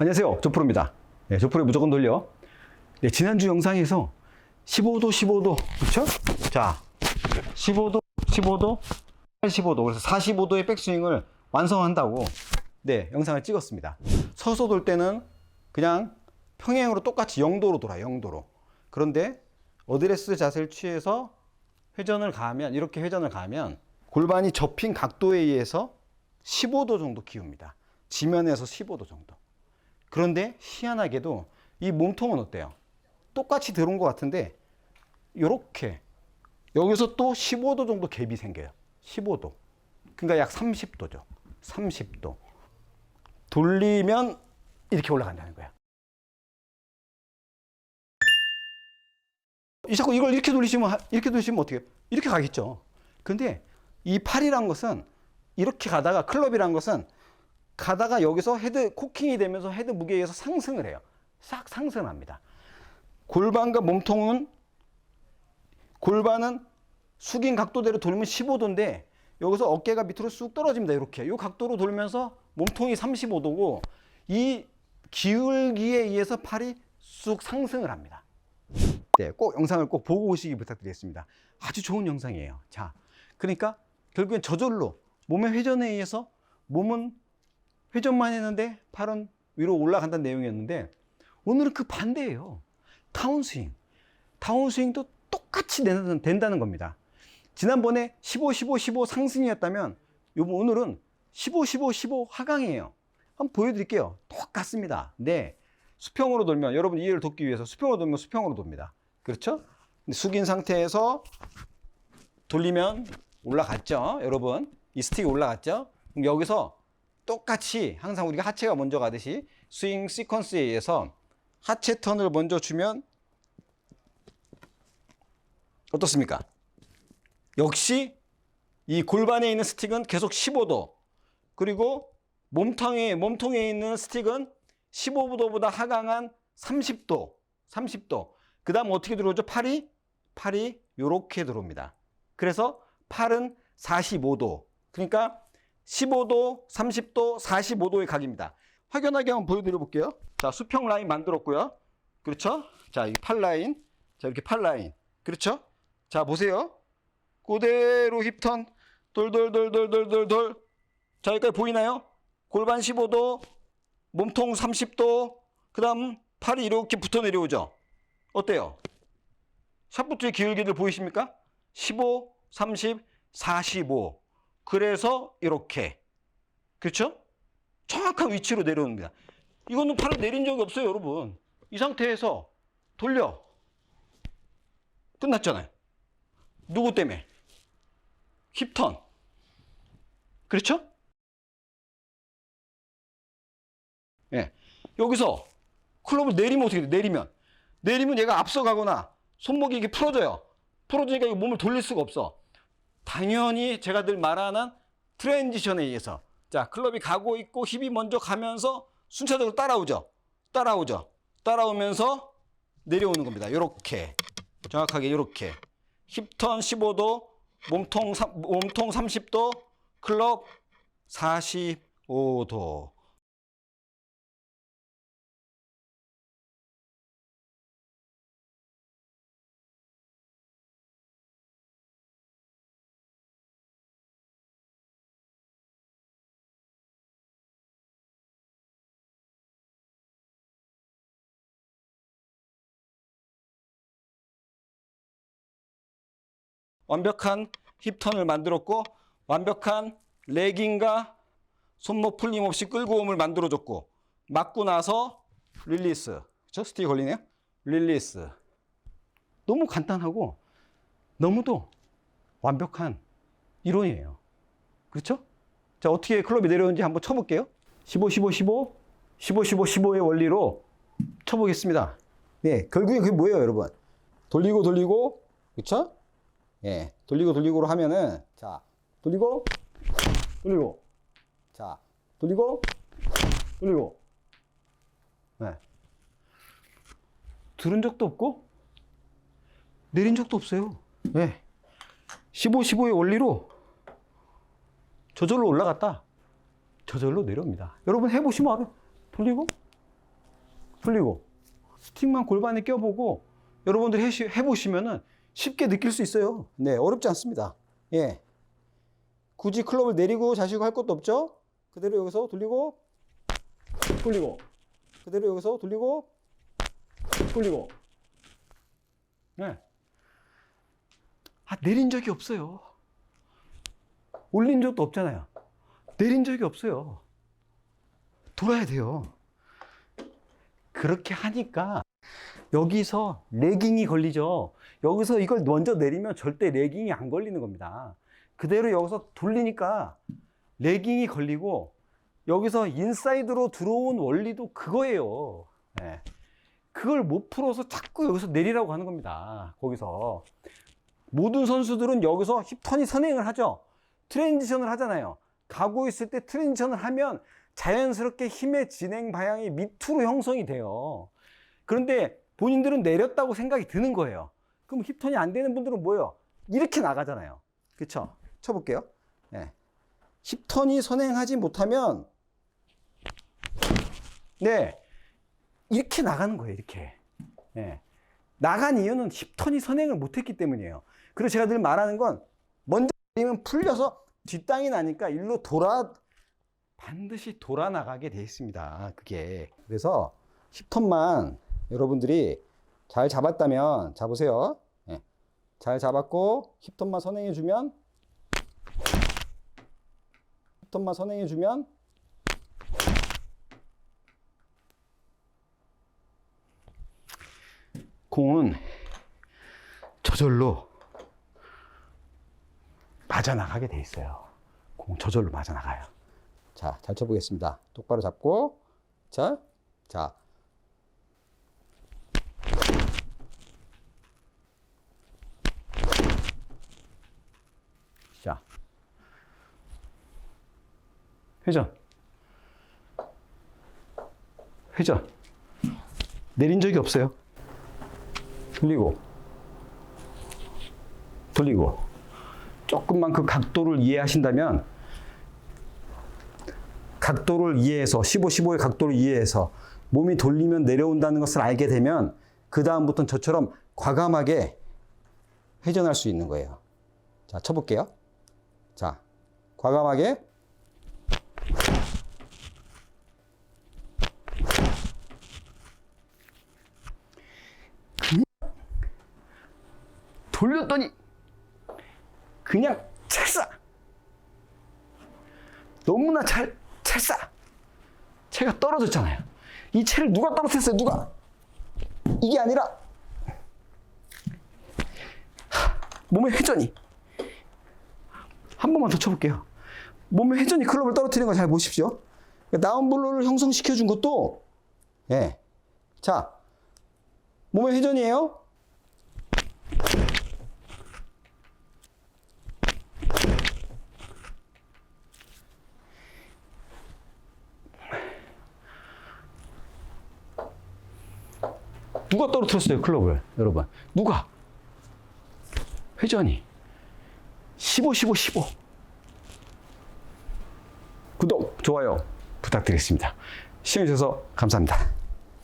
안녕하세요. 조프로입니다. 네, 조프로의 무조건 돌려. 네, 지난주 영상에서 15도, 15도, 그쵸? 자, 15도, 15도, 85도. 그래서 45도의 백스윙을 완성한다고, 네, 영상을 찍었습니다. 서서 돌 때는 그냥 평행으로 똑같이 0도로 돌아요, 0도로. 그런데 어드레스 자세를 취해서 회전을 가하면, 이렇게 회전을 가하면 골반이 접힌 각도에 의해서 15도 정도 기웁니다. 지면에서 15도 정도. 그런데 희한하게도 이 몸통은 어때요? 똑같이 들어온 것 같은데 이렇게 여기서 또 15도 정도 갭이 생겨요. 15도. 그러니까 약 30도죠. 30도. 돌리면 이렇게 올라간다는 거야. 이 자꾸 이걸 이렇게 돌리시면 하- 이렇게 돌리시면 어떻게? 이렇게 가겠죠. 근데 이 팔이란 것은 이렇게 가다가 클럽이란 것은 가다가 여기서 헤드 코킹이 되면서 헤드 무게에 의해서 상승을 해요. 싹 상승합니다. 골반과 몸통은 골반은 숙인 각도대로 돌면 15도인데 여기서 어깨가 밑으로 쑥 떨어집니다. 이렇게. 이 각도로 돌면서 몸통이 35도고 이 기울기에 의해서 팔이 쑥 상승을 합니다. 네, 꼭 영상을 꼭 보고 오시기 부탁드리겠습니다. 아주 좋은 영상이에요. 자, 그러니까 결국엔 저절로 몸의 회전에 의해서 몸은 회전만 했는데 팔은 위로 올라간다는 내용이었는데 오늘은 그 반대예요. 다운스윙. 다운스윙도 똑같이 된다는, 된다는 겁니다. 지난번에 15, 15, 15 상승이었다면 요번 오늘은 15, 15, 15 하강이에요. 한번 보여드릴게요. 똑같습니다. 네. 수평으로 돌면 여러분 이해를 돕기 위해서 수평으로 돌면 수평으로 돕니다. 그렇죠? 숙인 상태에서 돌리면 올라갔죠. 여러분 이 스틱이 올라갔죠. 여기서 똑같이 항상 우리가 하체가 먼저 가듯이 스윙 시퀀스에 의해서 하체 턴을 먼저 주면 어떻습니까? 역시 이 골반에 있는 스틱은 계속 15도 그리고 몸통에 몸통에 있는 스틱은 15도보다 하강한 30도 30도 그 다음 어떻게 들어오죠? 팔이 팔이 요렇게 들어옵니다. 그래서 팔은 45도 그러니까 15도, 30도, 45도의 각입니다. 확연하게 한번 보여드려 볼게요. 자, 수평 라인 만들었고요. 그렇죠? 자, 이 팔 라인. 자, 이렇게 팔 라인. 그렇죠? 자, 보세요. 그대로 힙턴. 돌돌돌돌돌돌돌. 자, 여기까지 보이나요? 골반 15도, 몸통 30도, 그 다음 팔이 이렇게 붙어 내려오죠? 어때요? 샤프트의 기울기들 보이십니까? 15, 30, 45. 그래서 이렇게. 그렇죠? 정확한 위치로 내려옵니다. 이거는 팔을 내린 적이 없어요, 여러분. 이 상태에서 돌려. 끝났잖아요. 누구 때문에? 힙턴. 그렇죠? 예. 여기서 클럽을 내리면 어떻게 돼? 내리면. 내리면 얘가 앞서가거나 손목이 이게 풀어져요. 풀어지니까 이 몸을 돌릴 수가 없어. 당연히 제가 늘 말하는 트랜지션에 의해서. 자 클럽이 가고 있고 힙이 먼저 가면서 순차적으로 따라오죠. 따라오죠. 따라오면서 내려오는 겁니다. 이렇게. 정확하게 이렇게. 힙턴 15도 몸통, 삼- 몸통 30도 클럽 45도 완벽한 힙턴을 만들었고 완벽한 레깅과 손목 풀림 없이 끌고 옴을 만들어줬고 맞고 나서 릴리스. 저 스틱 걸리네요. 릴리스. 너무 간단하고 너무도 완벽한 이론이에요. 그렇죠? 자 어떻게 클럽이 내려오는지 한번 쳐볼게요. 15 15 15 15 15 15의 원리로 쳐보겠습니다. 네 결국에 그게 뭐예요 여러분? 돌리고 돌리고. 그렇죠? 예, 돌리고 돌리고로 하면은 자, 돌리고 돌리고 자, 돌리고 돌리고 네. 들은 적도 없고 내린 적도 없어요. 예. 15 15의 원리로 저절로 올라갔다. 저절로 내려옵니다. 여러분 해 보시면 알아요. 돌리고 풀리고 스틱만 골반에 껴보고 여러분들이 해시- 해보시면은 쉽게 느낄 수 있어요. 네, 어렵지 않습니다. 예. 굳이 클럽을 내리고 자시고 할 것도 없죠? 그대로 여기서 돌리고, 돌리고, 그대로 여기서 돌리고, 돌리고. 네. 아, 내린 적이 없어요. 올린 적도 없잖아요. 내린 적이 없어요. 돌아야 돼요. 그렇게 하니까 여기서 레깅이 걸리죠. 여기서 이걸 먼저 내리면 절대 레깅이 안 걸리는 겁니다. 그대로 여기서 돌리니까 레깅이 걸리고 여기서 인사이드로 들어온 원리도 그거예요. 예. 그걸 못 풀어서 자꾸 여기서 내리라고 하는 겁니다. 거기서. 모든 선수들은 여기서 힙턴이 선행을 하죠. 트랜지션을 하잖아요. 가고 있을 때 트랜지션을 하면 자연스럽게 힘의 진행 방향이 밑으로 형성이 돼요. 그런데 본인들은 내렸다고 생각이 드는 거예요. 그럼 힙턴이 안 되는 분들은 뭐예요? 이렇게 나가잖아요. 그쵸? 쳐볼게요. 네. 힙턴이 선행하지 못하면, 네. 이렇게 나가는 거예요, 이렇게. 네. 나간 이유는 힙턴이 선행을 못했기 때문이에요. 그래서 제가 늘 말하는 건, 먼저 내리면 풀려서 뒷땅이 나니까 일로 돌아, 반드시 돌아 나가게 돼 있습니다. 그게. 그래서 힙턴만 여러분들이 잘 잡았다면, 잡으세요. 예. 잘 잡았고, 힙턴만 선행해주면, 힙턴만 선행해주면, 공은 저절로 맞아나가게 돼 있어요. 공 저절로 맞아나가요. 자, 잘 쳐보겠습니다. 똑바로 잡고, 자, 자. 자. 회전. 회전. 내린 적이 없어요. 돌리고. 돌리고. 조금만 그 각도를 이해하신다면 각도를 이해해서 15, 15의 각도를 이해해서 몸이 돌리면 내려온다는 것을 알게 되면 그 다음부터는 저처럼 과감하게 회전할 수 있는 거예요. 자, 쳐볼게요. 자, 과감하게 돌렸더니 그냥 찰싸 너무나 잘 찰싸. 채가 떨어졌잖아요. 이 채를 누가 떨어뜨렸어요 누가? 이게 아니라 하, 몸의 회전이. 한 번만 더 쳐볼게요. 몸의 회전이 클럽을 떨어뜨리는 거 잘 보십시오. 다운블로를 형성시켜 준 것도 예. 자 몸의 회전이에요 누가 떨어뜨렸어요, 클럽을? 여러분. 누가? 회전이. 15, 15, 15. 구독, 좋아요 부탁드리겠습니다. 시청해주셔서 감사합니다.